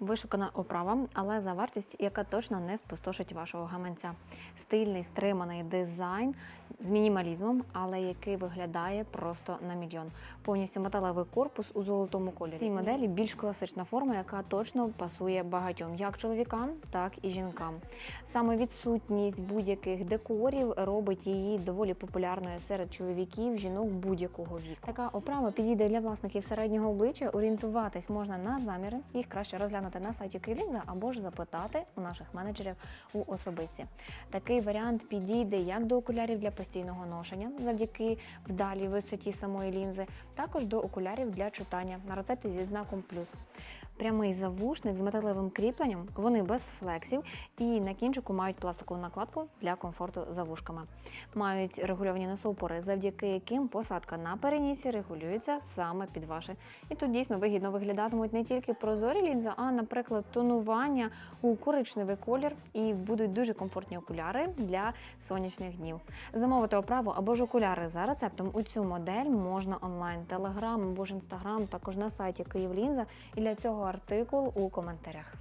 Вишукана оправа, але за вартість, яка точно не спустошить вашого гаманця. Стильний, стриманий дизайн з мінімалізмом, але який виглядає просто на мільйон. Повністю металевий корпус у золотому кольорі. Цій моделі більш класична форма, яка точно пасує багатьом, як чоловікам, так і жінкам. Саме відсутність будь-яких декорів робить її доволі популярною серед чоловіків, жінок будь-якого віку. Така оправа підійде для власників середнього обличчя. Орієнтуватись можна на заміри. Їх краще розглянути на сайті Київлінза або ж запитати у наших менеджерів у особисті. Такий варіант підійде як до окулярів для постійного ношення, завдяки вдалій висоті самої лінзи, також до окулярів для читання на рецепті зі знаком плюс. Прямий завушник з металевим кріпленням, вони без флексів і на кінчику мають пластикову накладку для комфорту за вушками. Мають регульовані носоупори, завдяки яким посадка на перенісі регулюється саме під ваше. І тут дійсно вигідно виглядатимуть не тільки прозорі лінзи, а, наприклад, тонування у коричневий колір і будуть дуже комфортні окуляри для сонячних днів. Замовити оправу або ж окуляри за рецептом у цю модель можна онлайн, телеграм або ж інстаграм, також на сайті Київлінза. І для цього артикул у коментарях.